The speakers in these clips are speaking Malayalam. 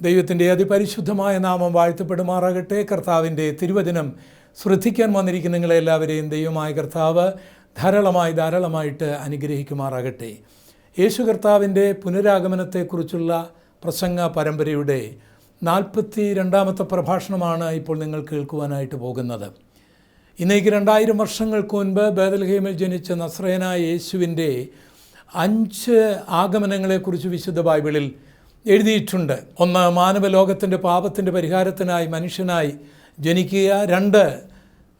ദൈവത്തിന്റെ അതിപരിശുദ്ധമായ നാമം വാഴ്ത്തപ്പെടുമാറാകട്ടെ. കർത്താവിന്റെ തിരുവചനം ശ്രദ്ധിക്കാൻ വന്നിരിക്കുന്ന നിങ്ങളെല്ലാവരെയും ദൈവമായ കർത്താവ് ധാരാളമായി ധാരാളമായിട്ട് അനുഗ്രഹിക്കുമാറാകട്ടെ. യേശു കർത്താവിന്റെ പുനരാഗമനത്തെക്കുറിച്ചുള്ള പ്രസംഗ പരമ്പരയുടെ നാൽപ്പത്തി രണ്ടാമത്തെ പ്രഭാഷണമാണ് ഇപ്പോൾ നിങ്ങൾ കേൾക്കുവാനായിട്ട് പോകുന്നത്. ഇന്നേക്ക് രണ്ടായിരം വർഷങ്ങൾക്ക് മുൻപ് ബേദൽഹേമിൽ ജനിച്ച നസ്രയനായ യേശുവിന്റെ അഞ്ച് ആഗമനങ്ങളെക്കുറിച്ച് വിശുദ്ധ ബൈബിളിൽ എഴുതിയിട്ടുണ്ട്. ഒന്ന് മാനവലോകത്തിന്റെ പാപത്തിന്റെ പരിഹാരത്തിനായി മനുഷ്യനായി ജനിക്കുക രണ്ട്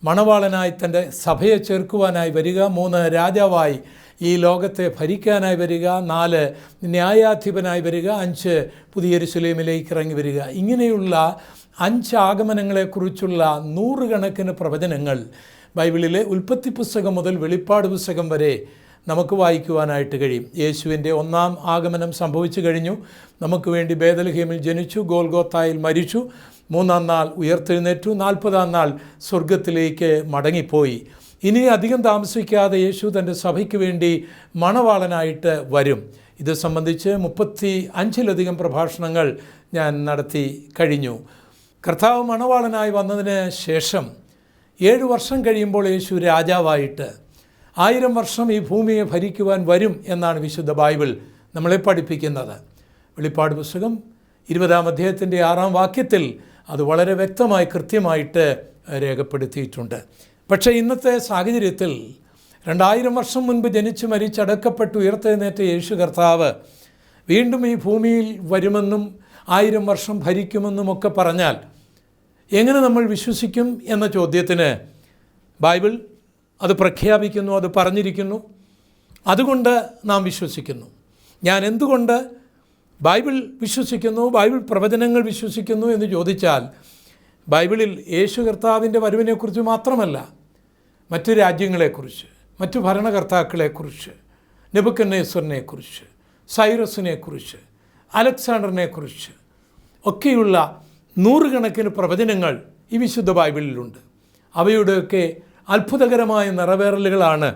മണവാളനായി തന്റെ സഭയെ ചേർക്കുവാനായി വരിക മൂന്ന് രാജാവായി ഈ ലോകത്തെ ഭരിക്കാനായി വരിക നാല് ന്യായാധിപനായി വരിക അഞ്ച് പുതിയ യെരൂശലേമിലേക്ക് ഇറങ്ങി വരിക. ഇങ്ങനെയുള്ള അഞ്ച് ആഗമനങ്ങളെക്കുറിച്ചുള്ള നൂറുകണക്കിന് പ്രവചനങ്ങൾ ബൈബിളിലെ ഉൽപ്പത്തി പുസ്തകം മുതൽ വെളിപ്പാട് പുസ്തകം വരെ നമുക്ക് വായിക്കുവാനായിട്ട് കഴിയും. യേശുവിന്റെ ഒന്നാം ആഗമനം സംഭവിച്ചു കഴിഞ്ഞു. നമുക്ക് വേണ്ടി ബേദൽഹീമിൽ ജനിച്ചു ഗോൽഗോത്തായിൽ മരിച്ചു. മൂന്നാം നാൾ ഉയർത്തെഴുന്നേറ്റു. നാൽപ്പതാം നാൾ സ്വർഗത്തിലേക്ക് മടങ്ങിപ്പോയി. ഇനി അധികം താമസിക്കാതെ യേശു തന്റെ സഭയ്ക്ക് വേണ്ടി മണവാളനായിട്ട് വരും. ഇത് സംബന്ധിച്ച് മുപ്പത്തി അഞ്ചിലധികം പ്രഭാഷണങ്ങൾ ഞാൻ നടത്തി കഴിഞ്ഞു. കർത്താവ് മണവാളനായി വന്നതിന് ശേഷം ഏഴ് വർഷം കഴിയുമ്പോൾ യേശു രാജാവായിട്ട് ആയിരം വർഷം ഈ ഭൂമിയെ ഭരിക്കുവാൻ വരും എന്നാണ് വിശുദ്ധ ബൈബിൾ നമ്മളെ പഠിപ്പിക്കുന്നത്. വെളിപ്പാട് പുസ്തകം ഇരുപതാം അധ്യായത്തിന്റെ ആറാം വാക്യത്തിൽ അത് വളരെ വ്യക്തമായി കൃത്യമായിട്ട് രേഖപ്പെടുത്തിയിട്ടുണ്ട്. പക്ഷേ ഇന്നത്തെ സാഹചര്യത്തിൽ രണ്ടായിരം വർഷം മുൻപ് ജനിച്ച് മരിച്ചടക്കപ്പെട്ട് ഉയർത്തെഴുന്നേറ്റ യേശു കർത്താവ് വീണ്ടും ഈ ഭൂമിയിൽ വരുമെന്നും ആയിരം വർഷം ഭരിക്കുമെന്നും ഒക്കെ പറഞ്ഞാൽ എങ്ങനെ നമ്മൾ വിശ്വസിക്കും എന്ന ചോദ്യത്തിന് ബൈബിൾ അത് പ്രഖ്യാപിക്കുന്നു അത് പറഞ്ഞിരിക്കുന്നു. അതുകൊണ്ട് നാം വിശ്വസിക്കുന്നു. ഞാൻ എന്തുകൊണ്ട് ബൈബിൾ വിശ്വസിക്കുന്നു ബൈബിൾ പ്രവചനങ്ങൾ വിശ്വസിക്കുന്നു എന്ന് ചോദിച്ചാൽ ബൈബിളിൽ യേശു കർത്താവിന്റെ വരവിനെക്കുറിച്ച് മാത്രമല്ല മറ്റു രാജ്യങ്ങളെക്കുറിച്ച് മറ്റു ഭരണകർത്താക്കളെക്കുറിച്ച് നെബുക്കന്നേശ്വറിനെക്കുറിച്ച് സൈറസിനെക്കുറിച്ച് അലക്സാണ്ടറിനെക്കുറിച്ച് ഒക്കെയുള്ള നൂറുകണക്കിന് പ്രവചനങ്ങൾ ഈ വിശുദ്ധ ബൈബിളിലുണ്ട്. അവയുടെയൊക്കെ അത്ഭുതകരമായ നിറവേറലുകളാണ്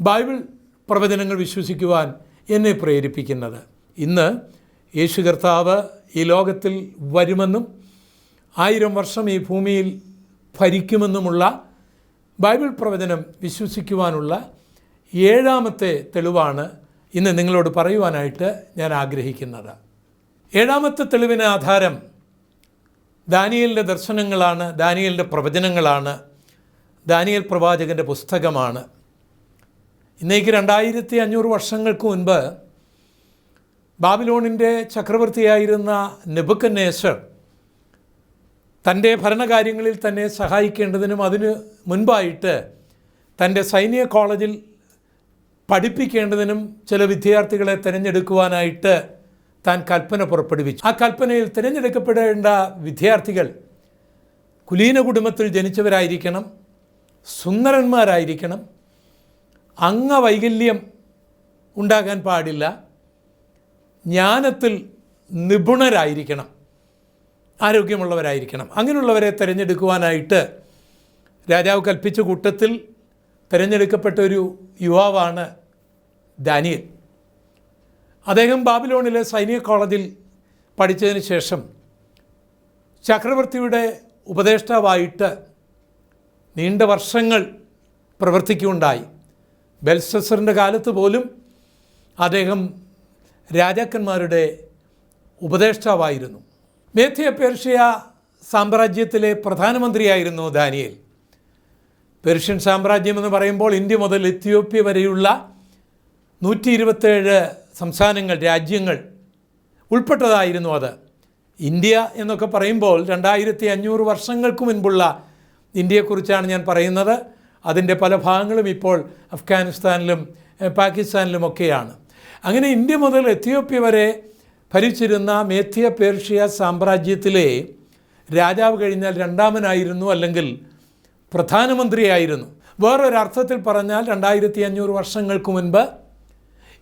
ബൈബിൾ പ്രവചനങ്ങൾ വിശ്വസിക്കുവാൻ എന്നെ പ്രേരിപ്പിക്കുന്നത്. ഇന്ന് യേശു കർത്താവ് ഈ ലോകത്തിൽ വരുമെന്നും ആയിരം വർഷം ഈ ഭൂമിയിൽ ഭരിക്കുമെന്നുമുള്ള ബൈബിൾ പ്രവചനം വിശ്വസിക്കുവാനുള്ള ഏഴാമത്തെ തെളിവാണ് ഇന്ന് നിങ്ങളോട് പറയുവാനായിട്ട് ഞാൻ ആഗ്രഹിക്കുന്നത്. ഏഴാമത്തെ തെളിവിന് ആധാരം ദാനിയലിന്റെ ദർശനങ്ങളാണ് ദാനിയലിന്റെ പ്രവചനങ്ങളാണ്. ദാനിയൽ പ്രവാചകന്റെ പുസ്തകമാണ്. ഇന്നേക്ക് രണ്ടായിരത്തി അഞ്ഞൂറ് വർഷങ്ങൾക്ക് മുൻപ് ബാബിലോണിന്റെ ചക്രവർത്തിയായിരുന്ന നെബുക്കന്നേശ്വർ തന്റെ ഭരണകാര്യങ്ങളിൽ തന്നെ സഹായിക്കേണ്ടതിനും അതിന് മുൻപായിട്ട് തന്റെ സൈനിക കോളേജിൽ പഠിപ്പിക്കേണ്ടതിനും ചില വിദ്യാർത്ഥികളെ തിരഞ്ഞെടുക്കുവാനായിട്ട് താൻ കൽപ്പന പുറപ്പെടുവിച്ചു. ആ കൽപ്പനയിൽ തിരഞ്ഞെടുക്കപ്പെടേണ്ട വിദ്യാർത്ഥികൾ കുലീന കുടുംബത്തിൽ ജനിച്ചവരായിരിക്കണം. സുന്ദരന്മാരായിരിക്കണം. അംഗവൈകല്യം ഉണ്ടാകാൻ പാടില്ല. ജ്ഞാനത്തിൽ നിപുണരായിരിക്കണം. ആരോഗ്യമുള്ളവരായിരിക്കണം. അങ്ങനെയുള്ളവരെ തിരഞ്ഞെടുക്കുവാനായിട്ട് രാജാവ് കൽപ്പിച്ച കൂട്ടത്തിൽ തിരഞ്ഞെടുക്കപ്പെട്ട ഒരു യുവാവാണ് ദാനിയൽ. അദ്ദേഹം ബാബിലോണിലെ സൈനിക കോളേജിൽ പഠിച്ചതിന് ശേഷം ചക്രവർത്തിയുടെ ഉപദേഷ്ടാവായിട്ട് നീണ്ട വർഷങ്ങൾ പ്രവർത്തിക്കുകയുണ്ടായി. ബെൽസസറിന്റെ കാലത്ത് പോലും അദ്ദേഹം രാജാക്കന്മാരുടെ ഉപദേഷ്ടാവായിരുന്നു. മേധ്യ പേർഷ്യ സാമ്രാജ്യത്തിലെ പ്രധാനമന്ത്രിയായിരുന്നു ദാനിയേൽ. പേർഷ്യൻ സാമ്രാജ്യം എന്ന് പറയുമ്പോൾ ഇന്ത്യ മുതൽ എത്യോപ്യ വരെയുള്ള നൂറ്റി ഇരുപത്തേഴ് സംസ്ഥാനങ്ങൾ രാജ്യങ്ങൾ ഉൾപ്പെട്ടതായിരുന്നു അത്. ഇന്ത്യ എന്നൊക്കെ പറയുമ്പോൾ രണ്ടായിരത്തി അഞ്ഞൂറ് വർഷങ്ങൾക്ക് മുൻപുള്ള ഇന്ത്യയെക്കുറിച്ചാണ് ഞാൻ പറയുന്നത്. അതിന്റെ പല ഭാഗങ്ങളും ഇപ്പോൾ അഫ്ഗാനിസ്ഥാനിലും പാകിസ്ഥാനിലും ഒക്കെയാണ് അങ്ങനെ ഇന്ത്യ മുതൽ എത്യോപ്യ വരെ ഭരിച്ചിരുന്ന മേധ്യ പേർഷ്യ സാമ്രാജ്യത്തിലെ രാജാവ് കഴിഞ്ഞാൽ രണ്ടാമനായിരുന്നു അല്ലെങ്കിൽ പ്രധാനമന്ത്രിയായിരുന്നു. വേറൊരർത്ഥത്തിൽ പറഞ്ഞാൽ രണ്ടായിരത്തി അഞ്ഞൂറ് വർഷങ്ങൾക്ക് മുൻപ്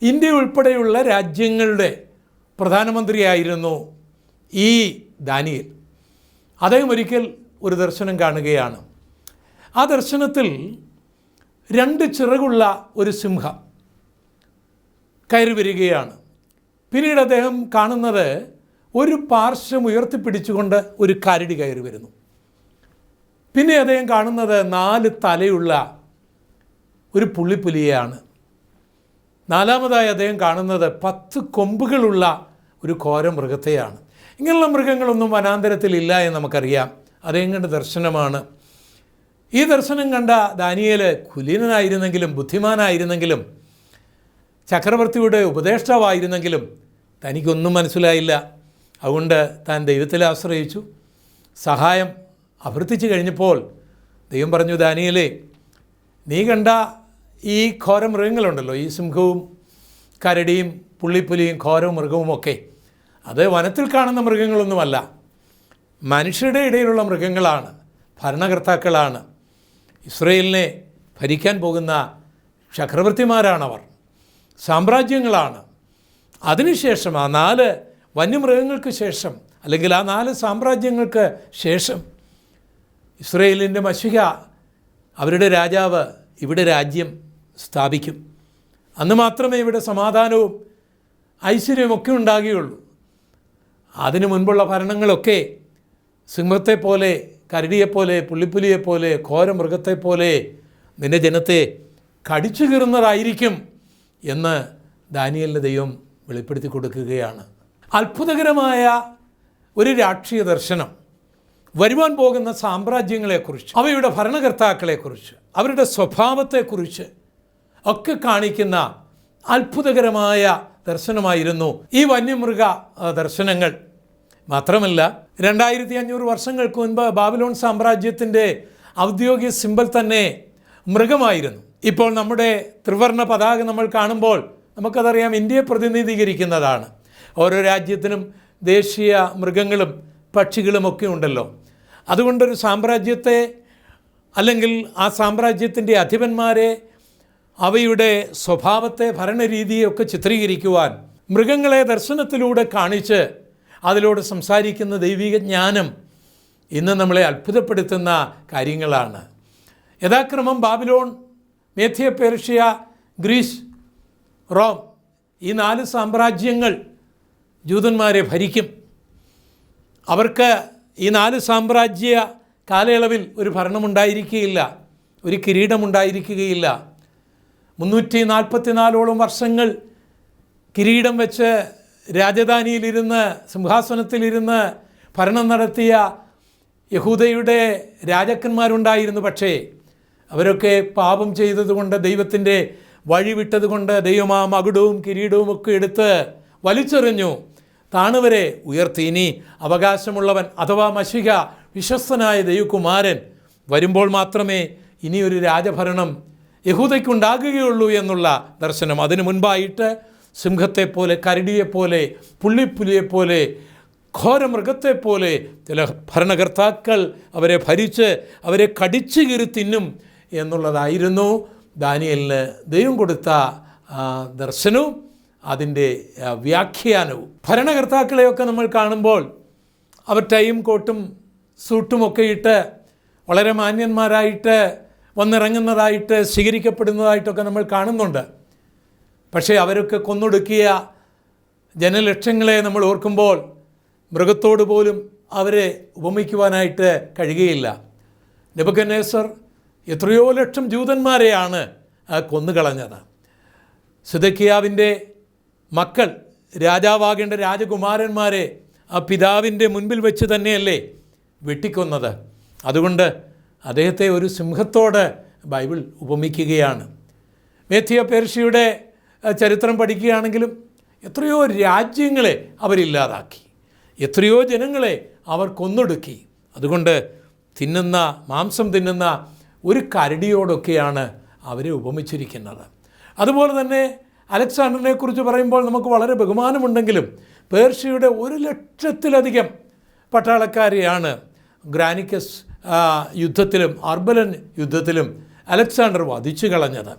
ഇന്ത്യ ഉൾപ്പെടെയുള്ള രാജ്യങ്ങളുടെ പ്രധാനമന്ത്രിയായിരുന്നു ഈ ദാനിയൽ. അദ്ദേഹം ഒരിക്കൽ ഒരു ദർശനം കാണുകയാണ്. ആ ദർശനത്തിൽ രണ്ട് ചിറകുള്ള ഒരു സിംഹം കയറി വരികയാണ്. പിന്നീട് അദ്ദേഹം കാണുന്നത് ഒരു പാർശ്വം ഉയർത്തിപ്പിടിച്ചുകൊണ്ട് ഒരു കരടി കയറി വരുന്നു. പിന്നെ അദ്ദേഹം കാണുന്നത് നാല് തലയുള്ള ഒരു പുള്ളിപ്പുലിയെയാണ്. നാലാമതായി അദ്ദേഹം കാണുന്നത് പത്ത് കൊമ്പുകളുള്ള ഒരു ഘോര മൃഗത്തെയാണ് ഇങ്ങനെയുള്ള മൃഗങ്ങളൊന്നും വനാന്തരത്തിലില്ല എന്ന് നമുക്കറിയാം. അദ്ദേഹം കണ്ട ദർശനമാണ്. ഈ ദർശനം കണ്ട ദാനിയേൽ കുലീനനായിരുന്നെങ്കിലും ബുദ്ധിമാനായിരുന്നെങ്കിലും ചക്രവർത്തിയുടെ ഉപദേഷ്ടാവായിരുന്നെങ്കിലും തനിക്കൊന്നും മനസ്സിലായില്ല. അതുകൊണ്ട് താൻ ദൈവത്തിൽ ആശ്രയിച്ചു. സഹായം അഭ്യർത്ഥിച്ചു കഴിഞ്ഞപ്പോൾ ദൈവം പറഞ്ഞു ദാനിയലേ നീ കണ്ട ഈ ഘോര മൃഗങ്ങളുണ്ടല്ലോ ഈ സിംഹവും കരടിയും പുള്ളിപ്പുലിയും ഘോര മൃഗവുമൊക്കെ അത് വനത്തിൽ കാണുന്ന മൃഗങ്ങളൊന്നുമല്ല. മനുഷ്യരുടെ ഇടയിലുള്ള മൃഗങ്ങളാണ് ഭരണകർത്താക്കളാണ്. ഇസ്രയേലിനെ ഭരിക്കാൻ പോകുന്ന ചക്രവർത്തിമാരാണവർ സാമ്രാജ്യങ്ങളാണ്. അതിനുശേഷം ആ നാല് വന്യമൃഗങ്ങൾക്ക് ശേഷം അല്ലെങ്കിൽ ആ നാല് സാമ്രാജ്യങ്ങൾക്ക് ശേഷം ഇസ്രയേലിന്റെ മഷിക അവരുടെ രാജാവ് ഇവിടെ രാജ്യം സ്ഥാപിക്കും. അന്ന് മാത്രമേ ഇവിടെ സമാധാനവും ഐശ്വര്യവും ഒക്കെ ഉണ്ടാകുകയുള്ളൂ. അതിനു മുൻപുള്ള ഭരണങ്ങളൊക്കെ സിംഹത്തെപ്പോലെ കരടിയെപ്പോലെ പുള്ളിപ്പുലിയെപ്പോലെ ഘോരമൃഗത്തെപ്പോലെ നിന്റെ ജനത്തെ കടിച്ചു കീറുന്നതായിരിക്കും എന്ന് ദാനിയലിന്റെ ദൈവം വെളിപ്പെടുത്തി കൊടുക്കുകയാണ്. അത്ഭുതകരമായ ഒരു രാഷ്ട്രീയ ദർശനം. വരുവാൻ പോകുന്ന സാമ്രാജ്യങ്ങളെക്കുറിച്ച് അവയുടെ ഭരണകർത്താക്കളെക്കുറിച്ച് അവരുടെ സ്വഭാവത്തെക്കുറിച്ച് ഒക്കെ കാണിക്കുന്ന അത്ഭുതകരമായ ദർശനമായിരുന്നു ഈ വന്യമൃഗ ദർശനങ്ങൾ. മാത്രമല്ല രണ്ടായിരത്തി അഞ്ഞൂറ് വർഷങ്ങൾക്ക് മുൻപ് ബാബിലോൺ സാമ്രാജ്യത്തിന്റെ ഔദ്യോഗിക സിമ്പൽ തന്നെ മൃഗമായിരുന്നു. ഇപ്പോൾ നമ്മുടെ ത്രിവർണ പതാക നമ്മൾ കാണുമ്പോൾ നമുക്കതറിയാം ഇന്ത്യയെ പ്രതിനിധീകരിക്കുന്നതാണ്. ഓരോ രാജ്യത്തിനും ദേശീയ മൃഗങ്ങളും പക്ഷികളും ഒക്കെ ഉണ്ടല്ലോ. അതുകൊണ്ടൊരു സാമ്രാജ്യത്തെ അല്ലെങ്കിൽ ആ സാമ്രാജ്യത്തിന്റെ അധിപന്മാരെ അവയുടെ സ്വഭാവത്തെ ഭരണരീതിയൊക്കെ ചിത്രീകരിക്കുവാൻ മൃഗങ്ങളെ ദർശനത്തിലൂടെ കാണിച്ച് അതിലൂടെ സംസാരിക്കുന്ന ദൈവിക ജ്ഞാനം ഇന്ന് നമ്മളെ അത്ഭുതപ്പെടുത്തുന്ന കാര്യങ്ങളാണ്. യഥാക്രമം ബാബിലോൺ മേധ്യ പേർഷ്യ ഗ്രീസ് റോം ഈ നാല് സാമ്രാജ്യങ്ങൾ ജൂതന്മാരെ ഭരിക്കും. അവർക്ക് ഈ നാല് സാമ്രാജ്യ കാലയളവിൽ ഒരു ഭരണമുണ്ടായിരിക്കുകയില്ല ഒരു കിരീടമുണ്ടായിരിക്കുകയില്ല. മുന്നൂറ്റി നാൽപ്പത്തിനാലോളം വർഷങ്ങൾ കിരീടം വെച്ച് രാജധാനിയിലിരുന്ന് സിംഹാസനത്തിലിരുന്ന് ഭരണം നടത്തിയ യഹൂദയുടെ രാജാക്കന്മാരുണ്ടായിരുന്നു. പക്ഷേ അവരൊക്കെ പാപം ചെയ്തതുകൊണ്ട് ദൈവത്തിന്റെ വഴി വിട്ടതുകൊണ്ട് ദൈവം ആ മകുടവും കിരീടവും ഒക്കെ എടുത്ത് വലിച്ചെറിഞ്ഞു. താണവരെ ഉയർത്തി. ഇനി അവകാശമുള്ളവൻ അഥവാ മഷിക വിശ്വസ്തനായ ദൈവകുമാരൻ വരുമ്പോൾ മാത്രമേ ഇനിയൊരു രാജഭരണം യഹൂദയ്ക്കുണ്ടാകുകയുള്ളൂ എന്നുള്ള ദർശനം. അതിനു മുൻപായിട്ട് സിംഹത്തെപ്പോലെ കരടിയെപ്പോലെ പുള്ളിപ്പുലിയെപ്പോലെ ഘോരമൃഗത്തെപ്പോലെ ചില ഭരണകർത്താക്കൾ അവരെ ഭരിച്ച് അവരെ കടിച്ചു കീറി തിന്നും എന്നുള്ളതായിരുന്നു ദാനിയലിന് ദൈവം കൊടുത്ത ദർശനവും അതിന്റെ വ്യാഖ്യാനവും. ഭരണകർത്താക്കളെയൊക്കെ നമ്മൾ കാണുമ്പോൾ അവർ ടൈം കോട്ടും സൂട്ടുമൊക്കെ ഇട്ട് വളരെ മാന്യന്മാരായിട്ട് വന്നിറങ്ങുന്നതായിട്ട് സ്വീകരിക്കപ്പെടുന്നതായിട്ടൊക്കെ നമ്മൾ കാണുന്നുണ്ട്. പക്ഷേ അവരൊക്കെ കൊന്നൊടുക്കിയ ജനലക്ഷങ്ങളെ നമ്മൾ ഓർക്കുമ്പോൾ മൃഗത്തോട് പോലും അവരെ ഉപമിക്കുവാനായിട്ട് കഴിയുകയില്ല. നെബുക്കനേസർ എത്രയോ ലക്ഷം ജൂതന്മാരെയാണ് കൊന്നുകളഞ്ഞത്. സിദക്കിയാവിന്റെ മക്കൾ രാജാവാകേണ്ട രാജകുമാരന്മാരെ ആ പിതാവിന്റെ മുൻപിൽ വെച്ച് തന്നെയല്ലേ വെട്ടിക്കൊന്നത്. അതുകൊണ്ട് അദ്ദേഹത്തെ ഒരു സിംഹത്തോട് ബൈബിൾ ഉപമിക്കുകയാണ്. മേത്യ പേർഷ്യയുടെ ചരിത്രം പഠിക്കുകയാണെങ്കിലും എത്രയോ രാജ്യങ്ങളെ അവരില്ലാതാക്കി. എത്രയോ ജനങ്ങളെ അവർ കൊന്നൊടുക്കി. അതുകൊണ്ട് തിന്നുന്ന മാംസം തിന്നുന്ന ഒരു കരടിയോടൊക്കെയാണ് അവരെ ഉപമിച്ചിരിക്കുന്നത്. അതുപോലെ തന്നെ അലക്സാണ്ടറിനെ കുറിച്ച് പറയുമ്പോൾ നമുക്ക് വളരെ ബഹുമാനമുണ്ടെങ്കിലും പേർഷ്യയുടെ ഒരു ലക്ഷത്തിലധികം പട്ടാളക്കാരെയാണ് ഗ്രാനിക്കസ് യുദ്ധത്തിലും അർബലൻ യുദ്ധത്തിലും അലക്സാണ്ടർ വധിച്ചു കളഞ്ഞത്.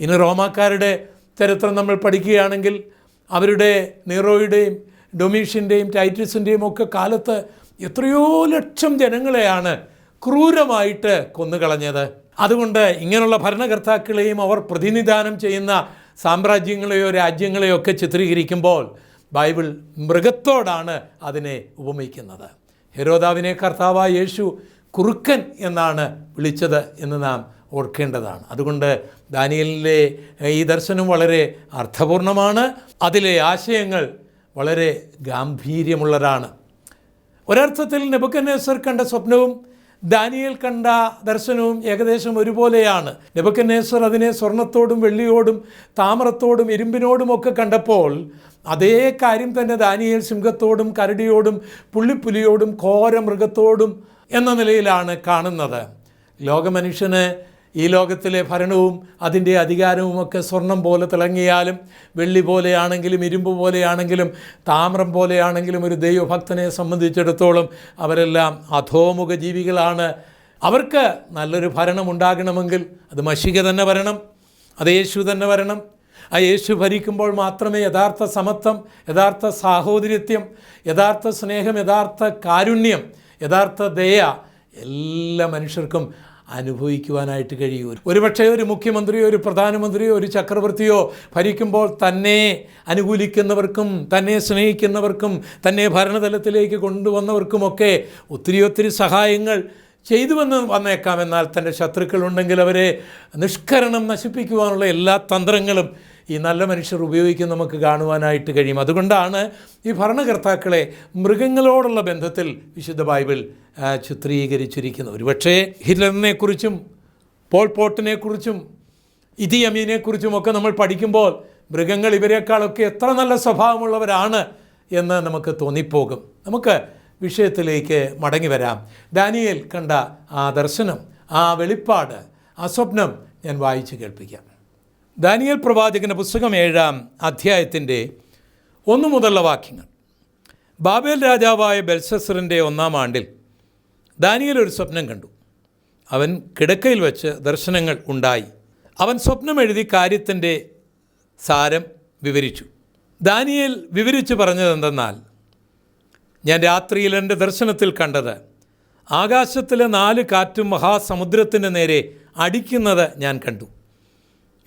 ഇനി റോമാക്കാരുടെ ചരിത്രം നമ്മൾ പഠിക്കുകയാണെങ്കിൽ അവരുടെ നീറോയുടെയും ഡൊമീഷ്യന്റെയും ടൈറ്റസിന്റെയും ഒക്കെ കാലത്ത് എത്രയോ ലക്ഷം ജനങ്ങളെയാണ് ക്രൂരമായിട്ട് കൊന്നുകളഞ്ഞത്. അതുകൊണ്ട് ഇങ്ങനെയുള്ള ഭരണകർത്താക്കളെയും അവർ പ്രതിനിധാനം ചെയ്യുന്ന സാമ്രാജ്യങ്ങളെയോ രാജ്യങ്ങളെയോ ഒക്കെ ചിത്രീകരിക്കുമ്പോൾ ബൈബിൾ മൃഗത്തോടാണ് അതിനെ ഉപമിക്കുന്നത്. ഹെരോദാവിനെ കർത്താവായ യേശു കുറുക്കൻ എന്നാണ് വിളിച്ചത് എന്ന് നാം ഓർക്കേണ്ടതാണ്. അതുകൊണ്ട് ദാനിയലിലെ ഈ ദർശനം വളരെ അർത്ഥപൂർണമാണ്. അതിലെ ആശയങ്ങൾ വളരെ ഗാംഭീര്യമുള്ളതാണ്. ഒരർത്ഥത്തിൽ നെബുക്കന്നേസർ കണ്ട സ്വപ്നവും ദാനിയൽ കണ്ട ദർശനവും ഏകദേശം ഒരുപോലെയാണ്. നെബുക്കന്നേസർ അതിനെ സ്വർണത്തോടും വെള്ളിയോടും താമരത്തോടും ഇരുമ്പിനോടും ഒക്കെ കണ്ടപ്പോൾ അതേ കാര്യം തന്നെ ദാനിയൽ സിംഹത്തോടും കരടിയോടും പുള്ളിപ്പുലിയോടും ഘോര മൃഗത്തോടും എന്ന നിലയിലാണ് കാണുന്നത്. ലോകമനുഷ്യന് ഈ ലോകത്തിലെ ഭരണവും അതിന്റെ അധികാരവും ഒക്കെ സ്വർണം പോലെ തിളങ്ങിയാലും വെള്ളി പോലെയാണെങ്കിലും ഇരുമ്പ് പോലെയാണെങ്കിലും താമ്രം പോലെയാണെങ്കിലും ഒരു ദൈവഭക്തനെ സംബന്ധിച്ചിടത്തോളം അവരെല്ലാം അധോമുഖ ജീവികളാണ്. അവർക്ക് നല്ലൊരു ഭരണം ഉണ്ടാകണമെങ്കിൽ അത് മഷിക തന്നെ വരണം അത് യേശു തന്നെ വരണം. ആ യേശു ഭരിക്കുമ്പോൾ മാത്രമേ യഥാർത്ഥ സമത്വം യഥാർത്ഥ സാഹോദര്യത്യം യഥാർത്ഥ സ്നേഹം യഥാർത്ഥ കാരുണ്യം യഥാർത്ഥ ദയ എല്ലാ മനുഷ്യർക്കും അനുഭവിക്കുവാനായിട്ട് കഴിയൂ. ഒരുപക്ഷെ ഒരു മുഖ്യമന്ത്രിയോ ഒരു പ്രധാനമന്ത്രിയോ ഒരു ചക്രവർത്തിയോ ഭരിക്കുമ്പോൾ തന്നെ അനുകൂലിക്കുന്നവർക്കും തന്നെ സ്നേഹിക്കുന്നവർക്കും തന്നെ ഭരണതലത്തിലേക്ക് കൊണ്ടുവന്നവർക്കുമൊക്കെ ഒത്തിരി ഒത്തിരി സഹായങ്ങൾ ചെയ്തുവെന്ന് വന്നേക്കാം. എന്നാൽ തന്റെ ശത്രുക്കളുണ്ടെങ്കിൽ അവരെ നിഷ്കരണം നശിപ്പിക്കുവാനുള്ള എല്ലാ തന്ത്രങ്ങളും ഈ നല്ല മനുഷ്യർ ഉപയോഗിക്കും നമുക്ക് കാണുവാനായിട്ട് കഴിയും. അതുകൊണ്ടാണ് ഈ ഭരണകർത്താക്കളെ മൃഗങ്ങളോടുള്ള ബന്ധത്തിൽ വിശുദ്ധ ബൈബിൾ ചിത്രീകരിച്ചിരിക്കുന്നത്. ഒരുപക്ഷേ ഹിറ്റ്ലറിനെക്കുറിച്ചും പോൾ പോട്ടിനെക്കുറിച്ചും ഇതി അമീനെക്കുറിച്ചും ഒക്കെ നമ്മൾ പഠിക്കുമ്പോൾ മൃഗങ്ങൾ ഇവരെക്കാളൊക്കെ എത്ര നല്ല സ്വഭാവമുള്ളവരാണ് എന്ന് നമുക്ക് തോന്നിപ്പോകും. നമുക്ക് വിഷയത്തിലേക്ക് മടങ്ങി വരാം. ദാനിയേൽ കണ്ട ആ ദർശനം ആ വെളിപ്പാട് ആ സ്വപ്നം ഞാൻ വായിച്ച് കേൾപ്പിക്കാം. ദാനിയേൽ പ്രവാചകന്റെ പുസ്തകം ഏഴാം അധ്യായത്തിന്റെ ഒന്നു മുതലുള്ള വാക്യങ്ങൾ. ബാബേൽ രാജാവായ ബെൽസസറിന്റെ ഒന്നാം ആണ്ടിൽ ദാനിയൽ ഒരു സ്വപ്നം കണ്ടു. അവൻ കിടക്കയിൽ വച്ച് ദർശനങ്ങൾ ഉണ്ടായി. അവൻ സ്വപ്നം എഴുതി കാര്യത്തിന്റെ സാരം വിവരിച്ചു. ദാനിയേൽ വിവരിച്ചു പറഞ്ഞതെന്തെന്നാൽ ഞാൻ രാത്രിയിൽ എന്റെ ദർശനത്തിൽ കണ്ടത് ആകാശത്തിലെ നാല് കാറ്റും മഹാസമുദ്രത്തിന്റെ നേരെ അടിക്കുന്നത് ഞാൻ കണ്ടു.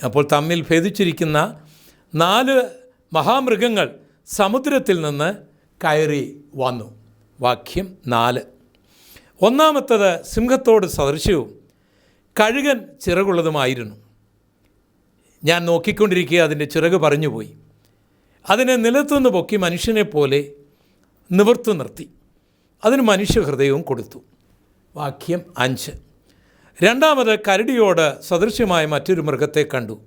അപ്പോൾ തമ്മിൽ ഭേദിച്ചിരിക്കുന്ന നാല് മഹാമൃഗങ്ങൾ സമുദ്രത്തിൽ നിന്ന് കയറി വന്നു. വാക്യം നാല്. ഒന്നാമത്തത് സിംഹത്തോട് സദൃശ്യവും കഴുകൻ ചിറകുള്ളതുമായിരുന്നു. ഞാൻ നോക്കിക്കൊണ്ടിരിക്കുക അതിന്റെ ചിറക് പറഞ്ഞുപോയി. അതിനെ നിലത്തുനിന്ന് പൊക്കി മനുഷ്യനെ പോലെ നിവർത്തു നിർത്തി അതിന് മനുഷ്യഹൃദയവും കൊടുത്തു. വാക്യം അഞ്ച്. രണ്ടാമത് കരടിയോട് സദൃശ്യമായ മറ്റൊരു മൃഗത്തെ കണ്ടു.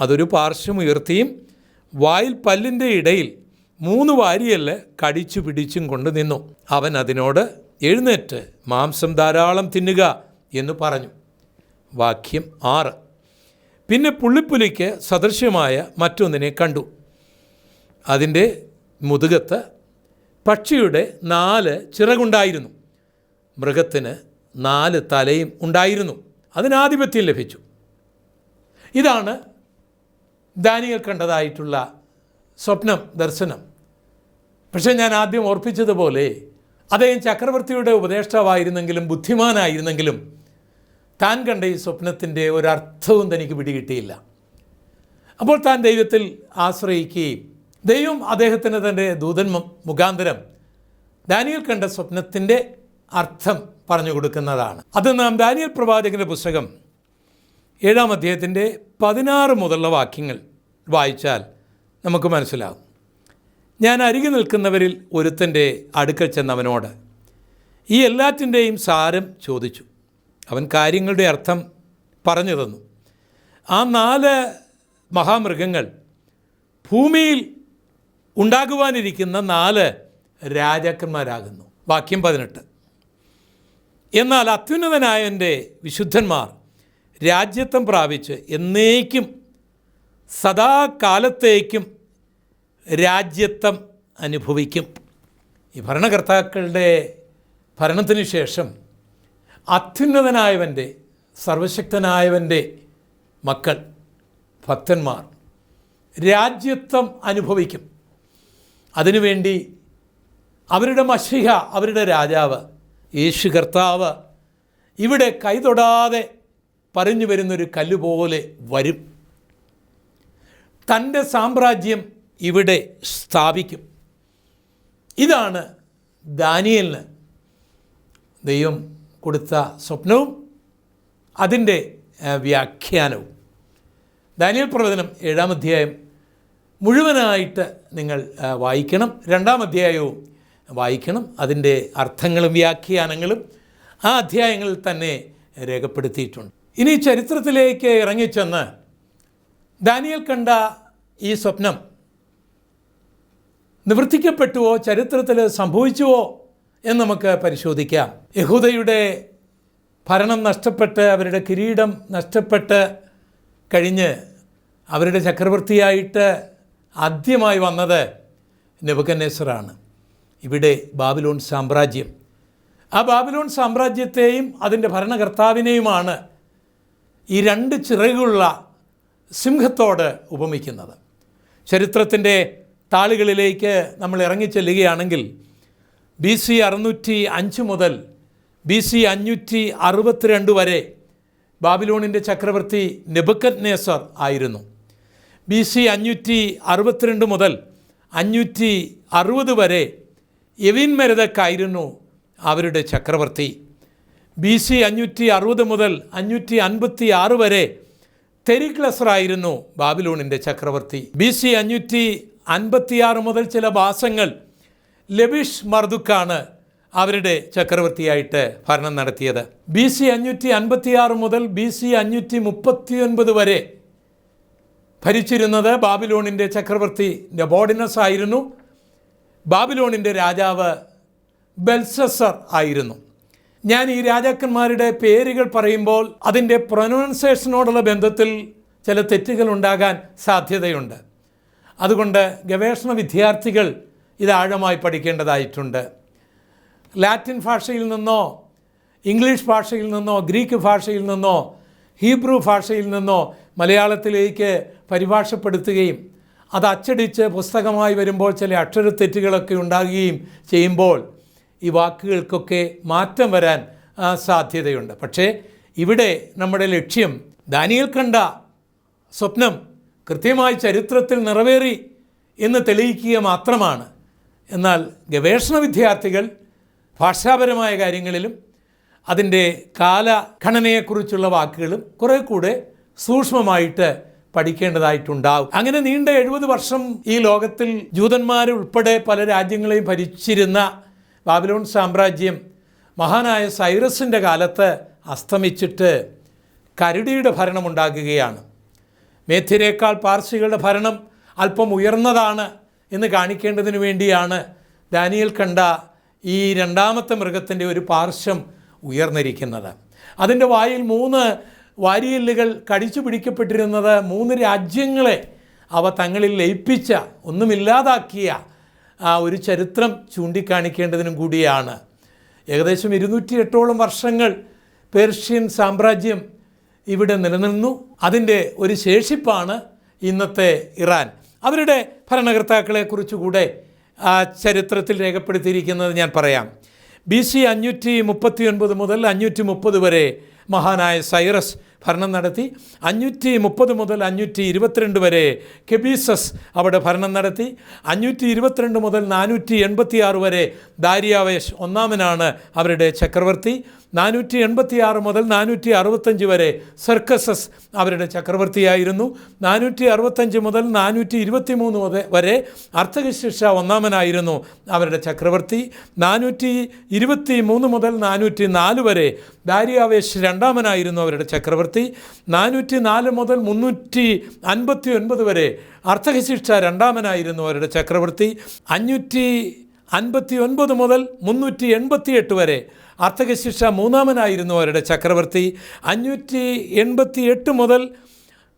അതൊരു പാർശ്വമുയർത്തിയും വായിൽ പല്ലിന്റെ ഇടയിൽ മൂന്ന് വാരിയൽ കടിച്ചു പിടിച്ചും കൊണ്ട് നിന്നു. അവൻ അതിനോട് എഴുന്നേറ്റ് മാംസം ധാരാളം തിന്നുക എന്ന് പറഞ്ഞു. വാക്യം ആറ്. പിന്നെ പുള്ളിപ്പുലിക്ക് സദൃശ്യമായ മറ്റൊന്നിനെ കണ്ടു. അതിന്റെ മുതുകത്ത് പക്ഷിയുടെ നാല് ചിറകുണ്ടായിരുന്നു. മൃഗത്തിന് നാല് തലയും ഉണ്ടായിരുന്നു. അതിനാധിപത്യം ലഭിച്ചു. ഇതാണ് ദാനിയൽ കണ്ടതായിട്ടുള്ള സ്വപ്നം ദർശനം. പക്ഷേ ഞാൻ ആദ്യം ഓർപ്പിച്ചതുപോലെ അദ്ദേഹം ചക്രവർത്തിയുടെ ഉപദേഷ്ടാവായിരുന്നെങ്കിലും ബുദ്ധിമാനായിരുന്നെങ്കിലും താൻ കണ്ട ഈ സ്വപ്നത്തിന്റെ ഒരർത്ഥവും തനിക്ക് പിടികിട്ടിയില്ല. അപ്പോൾ താൻ ദൈവത്തിൽ ആശ്രയിക്കുകയും ദൈവം അദ്ദേഹത്തിന് തന്റെ ദൂതൻ മു- മുഖാന്തരം ദാനിയൽ കണ്ട സ്വപ്നത്തിന്റെ അർത്ഥം പറഞ്ഞു കൊടുക്കുന്നതാണ്. അത് നാം ദാനിയൽ പ്രവാചകന്റെ പുസ്തകം ഏഴാം അധ്യായത്തിന്റെ പതിനാറ് മുതലുള്ള വാക്യങ്ങൾ വായിച്ചാൽ നമുക്ക് മനസ്സിലാകും ഞാൻ അരികെ നിൽക്കുന്നവരിൽ ഒരുത്തന്റെ അടുക്കൽ ചെന്നവനോട് ഈ എല്ലാറ്റിന്റെയും സാരം ചോദിച്ചു. അവൻ കാര്യങ്ങളുടെ അർത്ഥം പറഞ്ഞു തന്നു. ആ നാല് മഹാമൃഗങ്ങൾ ഭൂമിയിൽ ഉണ്ടാകുവാനിരിക്കുന്ന നാല് രാജാക്കന്മാരാകുന്നു. വാക്യം പതിനെട്ട്. എന്നാൽ അത്യുന്നതനായവന്റെ വിശുദ്ധന്മാർ രാജ്യത്വം പ്രാപിച്ച് എന്നേക്കും സദാകാലത്തേക്കും രാജ്യത്വം അനുഭവിക്കും. ഈ ഭരണകർത്താക്കളുടെ ഭരണത്തിന് ശേഷം അത്യുന്നതനായവന്റെ സർവശക്തനായവന്റെ മക്കൾ ഭക്തന്മാർ രാജ്യത്വം അനുഭവിക്കും. അതിനുവേണ്ടി അവരുടെ മഷിഹ അവരുടെ രാജാവ് യേശു കർത്താവ് ഇവിടെ കൈതൊടാതെ പറഞ്ഞു വരുന്നൊരു കല്ല് പോലെ വരും. തന്റെ സാമ്രാജ്യം ഇവിടെ സ്ഥാപിക്കും. ഇതാണ് ദാനിയലിന് ദൈവം കൊടുത്ത സ്വപ്നവും അതിന്റെ വ്യാഖ്യാനവും. ദാനിയൽ പ്രവചനം ഏഴാം അധ്യായം മുഴുവനായിട്ട് നിങ്ങൾ വായിക്കണം. രണ്ടാം അധ്യായവും വായിക്കണം. അതിന്റെ അർത്ഥങ്ങളും വ്യാഖ്യാനങ്ങളും ആ അധ്യായങ്ങളിൽ തന്നെ രേഖപ്പെടുത്തിയിട്ടുണ്ട്. ഇനി ചരിത്രത്തിലേക്ക് ഇറങ്ങിച്ചെന്ന് ദാനിയൽ കണ്ട ഈ സ്വപ്നം നിവർത്തിക്കപ്പെട്ടുവോ ചരിത്രത്തിൽ സംഭവിച്ചുവോ എന്ന് നമുക്ക് പരിശോധിക്കാം. യഹൂദയുടെ ഭരണം നഷ്ടപ്പെട്ട് അവരുടെ കിരീടം നഷ്ടപ്പെട്ട് കഴിഞ്ഞ് അവരുടെ ചക്രവർത്തിയായിട്ട് ആദ്യമായി വന്നത് നെബുക്കന്നേസറാണ് ഇവിടെ ബാബിലോൺ സാമ്രാജ്യം. ആ ബാബിലോൺ സാമ്രാജ്യത്തെയും അതിന്റെ ഭരണകർത്താവിനെയുമാണ് ഈ രണ്ട് ചിറകുള്ള സിംഹത്തോട് ഉപമിക്കുന്നത്. ചരിത്രത്തിന്റെ താളുകളിലേക്ക് നമ്മൾ ഇറങ്ങിച്ചെല്ലുകയാണെങ്കിൽ ബി സി അറുന്നൂറ്റി അഞ്ച് മുതൽ ബി സി അഞ്ഞൂറ്റി അറുപത്തിരണ്ട് വരെ ബാബിലോണിന്റെ ചക്രവർത്തി നെബുക്കത് നേസർ ആയിരുന്നു. ബി സി അഞ്ഞൂറ്റി അറുപത്തിരണ്ട് മുതൽ അഞ്ഞൂറ്റി അറുപത് വരെ എവിൻ മരുതക്കായിരുന്നു അവരുടെ ചക്രവർത്തി. ബി സി അഞ്ഞൂറ്റി അറുപത് മുതൽ അഞ്ഞൂറ്റി അൻപത്തി ആറ് വരെ തെരിക്ലസറായിരുന്നു ബാബിലോണിന്റെ ചക്രവർത്തി. ബി സി അഞ്ഞൂറ്റി അൻപത്തിയാറ് മുതൽ ചില മാസങ്ങൾ ലബിഷ് മർദുക്കാണ് അവരുടെ ചക്രവർത്തിയായിട്ട് ഭരണം നടത്തിയത്. ബി സി അഞ്ഞൂറ്റി അൻപത്തിയാറ് മുതൽ ബി സി അഞ്ഞൂറ്റി മുപ്പത്തിയൊൻപത് വരെ ഭരിച്ചിരുന്നത് ബാബിലോണിന്റെ ചക്രവർത്തി നബോഡിനസ് ആയിരുന്നു ബാബിലോണിന്റെ രാജാവ് ബെൽസസർ ആയിരുന്നു. ഞാൻ ഈ രാജാക്കന്മാരുടെ പേരുകൾ പറയുമ്പോൾ അതിന്റെ പ്രൊനൗൺസേഷനോടുള്ള ബന്ധത്തിൽ ചില തെറ്റുകൾ ഉണ്ടാകാൻ സാധ്യതയുണ്ട്. അതുകൊണ്ട് ഗവേഷണ വിദ്യാർത്ഥികൾ ഇത് ആഴമായി പഠിക്കേണ്ടതായിട്ടുണ്ട്. ലാറ്റിൻ ഭാഷയിൽ നിന്നോ ഇംഗ്ലീഷ് ഭാഷയിൽ നിന്നോ ഗ്രീക്ക് ഭാഷയിൽ നിന്നോ ഹീബ്രു ഭാഷയിൽ നിന്നോ മലയാളത്തിലേക്ക് പരിഭാഷപ്പെടുത്തുകയും അത് അച്ചടിച്ച് പുസ്തകമായി വരുമ്പോൾ ചില അക്ഷര തെറ്റുകളൊക്കെ ഉണ്ടാകുകയും ചെയ്യുമ്പോൾ ഈ വാക്കുകൾക്കൊക്കെ മാറ്റം വരാൻ സാധ്യതയുണ്ട്. പക്ഷേ ഇവിടെ നമ്മുടെ ലക്ഷ്യം ദാനിയൽ കണ്ട സ്വപ്നം കൃത്യമായി ചരിത്രത്തിൽ നിറവേറി എന്ന് തെളിയിക്കുക മാത്രമാണ്. എന്നാൽ ഗവേഷണ വിദ്യാർത്ഥികൾ ഭാഷാപരമായ കാര്യങ്ങളിലും അതിന്റെ കാലഘടനയെക്കുറിച്ചുള്ള വാക്കുകളും കുറേ കൂടെ സൂക്ഷ്മമായിട്ട് പഠിക്കേണ്ടതായിട്ടുണ്ടാവും. അങ്ങനെ നീണ്ട എഴുപത് വർഷം ഈ ലോകത്തിൽ ജൂതന്മാരുൾപ്പെടെ പല രാജ്യങ്ങളെയും ഭരിച്ചിരുന്ന ബാബിലോൺ സാമ്രാജ്യം മഹാനായ സൈറസിന്റെ കാലത്ത് അസ്തമിച്ചിട്ട് കരടിയുടെ ഭരണമുണ്ടാകുകയാണ്. മേഥ്യരേക്കാൾ പാർസികളുടെ ഭരണം അല്പം ഉയർന്നതാണ് എന്ന് കാണിക്കേണ്ടതിന് വേണ്ടിയാണ് ദാനിയൽ കണ്ട ഈ രണ്ടാമത്തെ മൃഗത്തിന്റെ ഒരു പാർശ്വം ഉയർന്നിരിക്കുന്നത്. അതിന്റെ വായിൽ മൂന്ന് വാരിയല്ലുകൾ കടിച്ചു പിടിക്കപ്പെട്ടിരുന്നത് മൂന്ന് രാജ്യങ്ങളെ അവ തങ്ങളിൽ ലയിപ്പിച്ച ഒന്നുമില്ലാതാക്കിയ ആ ഒരു ചരിത്രം ചൂണ്ടിക്കാണിക്കേണ്ടതിനും കൂടിയാണ്. ഏകദേശം ഇരുന്നൂറ്റി എട്ടോളം വർഷങ്ങൾ പേർഷ്യൻ സാമ്രാജ്യം ഇവിടെ നിലനിന്നു. അതിന്റെ ഒരു ശേഷിപ്പാണ് ഇന്നത്തെ ഇറാൻ. അവരുടെ ഭരണകർത്താക്കളെക്കുറിച്ചുകൂടെ ആ ചരിത്രത്തിൽ രേഖപ്പെടുത്തിയിരിക്കുന്നത് ഞാൻ പറയാം. ബി സി അഞ്ഞൂറ്റി മുപ്പത്തി ഒൻപത് മുതൽ അഞ്ഞൂറ്റി മുപ്പത് വരെ മഹാനായ സൈറസ് ഭരണം നടത്തി. അഞ്ഞൂറ്റി മുപ്പത് മുതൽ അഞ്ഞൂറ്റി ഇരുപത്തിരണ്ട് വരെ കെബീസസ് അവിടെ ഭരണം നടത്തി. അഞ്ഞൂറ്റി ഇരുപത്തിരണ്ട് മുതൽ നാനൂറ്റി എൺപത്തി ആറ് വരെ ദാരിയാവേശ് ഒന്നാമനാണ് അവരുടെ ചക്രവർത്തി. നാനൂറ്റി എൺപത്തി ആറ് മുതൽ നാനൂറ്റി അറുപത്തഞ്ച് വരെ സർക്കസസ് അവരുടെ ചക്രവർത്തിയായിരുന്നു. നാനൂറ്റി അറുപത്തഞ്ച് മുതൽ നാനൂറ്റി ഇരുപത്തി മൂന്ന് വരെ അർത്ഥകശിക്ഷ ഒന്നാമനായിരുന്നു അവരുടെ ചക്രവർത്തി. നാനൂറ്റി ഇരുപത്തി മൂന്ന് മുതൽ നാനൂറ്റി നാല് വരെ ദാരിയാവേശ് രണ്ടാമനായിരുന്നു അവരുടെ ചക്രവർത്തി. നാനൂറ്റി നാല് മുതൽ മുന്നൂറ്റി അൻപത്തി ഒൻപത് വരെ അർത്ഥകശിക്ഷ രണ്ടാമനായിരുന്നു അവരുടെ ചക്രവർത്തി. അഞ്ഞൂറ്റി അൻപത്തി ഒൻപത് മുതൽ മുന്നൂറ്റി എൺപത്തി എട്ട് വരെ അർത്ഥകശിക്ഷ മൂന്നാമനായിരുന്നു അവരുടെ ചക്രവർത്തി. അഞ്ഞൂറ്റി എൺപത്തി എട്ട് മുതൽ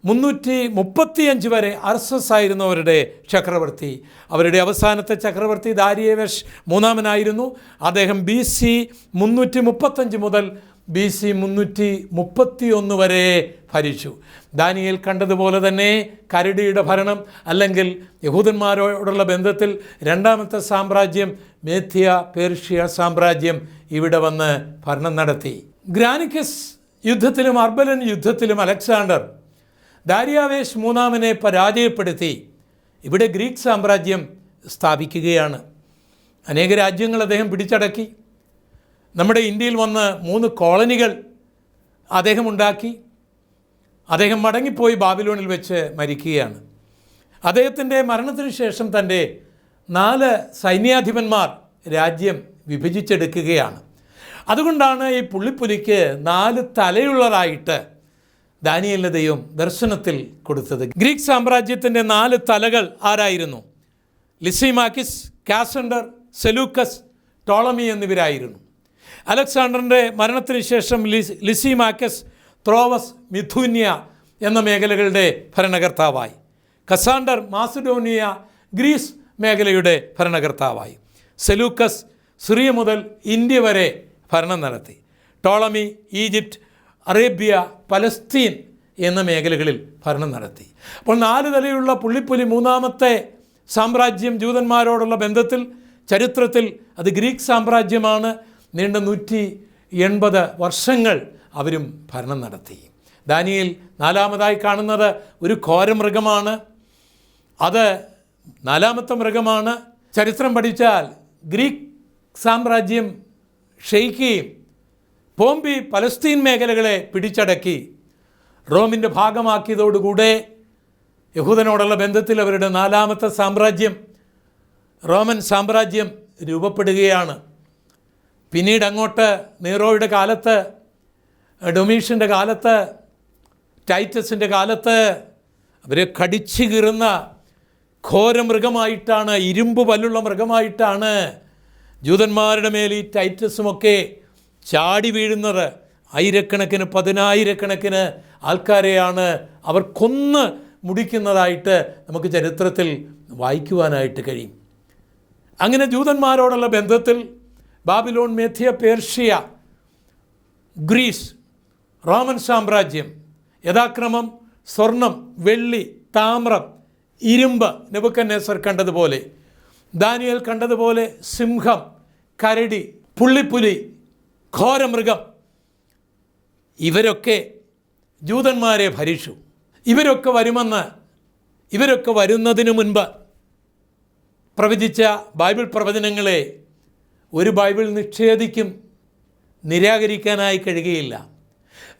മുന്നൂറ്റി മുപ്പത്തിയഞ്ച് വരെ അർസസ് ആയിരുന്നു അവരുടെ ചക്രവർത്തി. അവരുടെ അവസാനത്തെ ചക്രവർത്തി ദാരിയവേഷ് മൂന്നാമനായിരുന്നു. അദ്ദേഹം ബി സി മുന്നൂറ്റി മുപ്പത്തഞ്ച് മുതൽ ബി സി മുന്നൂറ്റി മുപ്പത്തി ഒന്ന് വരെ ഭരിച്ചു. ദാനിയൽ കണ്ടതുപോലെ തന്നെ കരടിയുടെ ഭരണം അല്ലെങ്കിൽ യഹൂദന്മാരോടുള്ള ബന്ധത്തിൽ രണ്ടാമത്തെ സാമ്രാജ്യം മേഥ്യ പേർഷ്യ സാമ്രാജ്യം ഇവിടെ വന്ന് ഭരണം നടത്തി. ഗ്രാനിക്കസ് യുദ്ധത്തിലും അർബലൻ യുദ്ധത്തിലും അലക്സാണ്ടർ ദാരിയാവേശ് മൂന്നാമനെ പരാജയപ്പെടുത്തി. ഇവിടെ ഗ്രീക്ക് സാമ്രാജ്യം സ്ഥാപിക്കുകയാണ്. അനേക രാജ്യങ്ങൾ അദ്ദേഹം പിടിച്ചടക്കി. നമ്മുടെ ഇന്ത്യയിൽ വന്ന് മൂന്ന് കോളനികൾ അദ്ദേഹം ഉണ്ടാക്കി. അദ്ദേഹം മടങ്ങിപ്പോയി ബാബിലോണിൽ വെച്ച് മരിക്കുകയാണ്. അദ്ദേഹത്തിന്റെ മരണത്തിന് ശേഷം തന്റെ നാല് സൈന്യാധിപന്മാർ രാജ്യം വിഭജിച്ചെടുക്കുകയാണ്. അതുകൊണ്ടാണ് ഈ പുള്ളിപ്പുലിക്ക് നാല് തലയുള്ളതായിട്ട് ദാനിയലിന്റെ ദൈവം ദർശനത്തിൽ കൊടുത്തത്. ഗ്രീക്ക് സാമ്രാജ്യത്തിന്റെ നാല് തലകൾ ആരായിരുന്നു? ലിസിമാക്കിസ് കാസണ്ടർ സെലൂക്കസ് ടോളമി എന്നിവരായിരുന്നു. അലക്സാണ്ടറിന്റെ മരണത്തിന് ശേഷം ലിസ് ലിസി മാക്കസ് ത്രോവസ് മിഥുന്യ എന്ന മേഖലകളുടെ ഭരണകർത്താവായി. കസാണ്ടർ മാസിഡോണിയ ഗ്രീസ് മേഖലയുടെ ഭരണകർത്താവായി. സെലൂക്കസ് സിറിയ മുതൽ ഇന്ത്യ വരെ ഭരണം നടത്തി. ടോളമി ഈജിപ്റ്റ് അറേബ്യ പലസ്തീൻ എന്ന മേഖലകളിൽ ഭരണം നടത്തി. അപ്പോൾ നാല് തലയുള്ള പുള്ളിപ്പുലി മൂന്നാമത്തെ സാമ്രാജ്യം ജൂതന്മാരോടുള്ള ബന്ധത്തിൽ ചരിത്രത്തിൽ അത് ഗ്രീക്ക് സാമ്രാജ്യമാണ്. നീണ്ട നൂറ്റി എൺപത് വർഷങ്ങൾ അവരും ഭരണം നടത്തി. ദാനിയിൽ നാലാമതായി കാണുന്നത് ഒരു ഘോരമൃഗമാണ്. അത് നാലാമത്തെ മൃഗമാണ്. ചരിത്രം പഠിച്ചാൽ ഗ്രീക്ക് സാമ്രാജ്യം ക്ഷയിക്കുകയും പോംബി പലസ്തീൻ മേഖലകളെ പിടിച്ചടക്കി റോമിന്റെ ഭാഗമാക്കിയതോടുകൂടെ യഹൂദനോടുള്ള ബന്ധത്തിൽ അവരുടെ നാലാമത്തെ സാമ്രാജ്യം റോമൻ സാമ്രാജ്യം രൂപപ്പെടുകയാണ്. പിന്നീട് അങ്ങോട്ട് നീറോയുടെ കാലത്ത് ഡൊമീഷ്യന്റെ കാലത്ത് ടൈറ്റസിന്റെ കാലത്ത് അവരെ കടിച്ചു കീറുന്ന ഘോരമൃഗമായിട്ടാണ് ഇരുമ്പ് പല്ലുള്ള മൃഗമായിട്ടാണ് ജൂതന്മാരുടെ മേൽ ഈ ടൈറ്റസുമൊക്കെ ചാടി വീഴുന്നത്. ആയിരക്കണക്കിന് പതിനായിരക്കണക്കിന് ആൾക്കാരെയാണ് അവർ കൊന്ന് മുടിക്കുന്നതായിട്ട് നമുക്ക് ചരിത്രത്തിൽ വായിക്കുവാനായിട്ട് കഴിയും. അങ്ങനെ ജൂതന്മാരോടുള്ള ബന്ധത്തിൽ ബാബിലോൺ മേധ്യ പേർഷ്യ ഗ്രീസ് റോമൻ സാമ്രാജ്യം യഥാക്രമം സ്വർണം വെള്ളി താമ്രം ഇരുമ്പ് നെബുക്കന്നേസർ കണ്ടതുപോലെ ദാനിയൽ കണ്ടതുപോലെ സിംഹം കരടി പുള്ളിപ്പുലി ഘോരമൃഗം ഇവരൊക്കെ ജൂതന്മാരെ ഭരിച്ചു. ഇവരൊക്കെ വരുമെന്ന് ഇവരൊക്കെ വരുന്നതിനു മുൻപ് പ്രവചിച്ച ബൈബിൾ പ്രവചനങ്ങളെ ഒരു ബൈബിൾ നിഷേധിക്കും നിരാകരിക്കാനായി കഴിയുകയില്ല.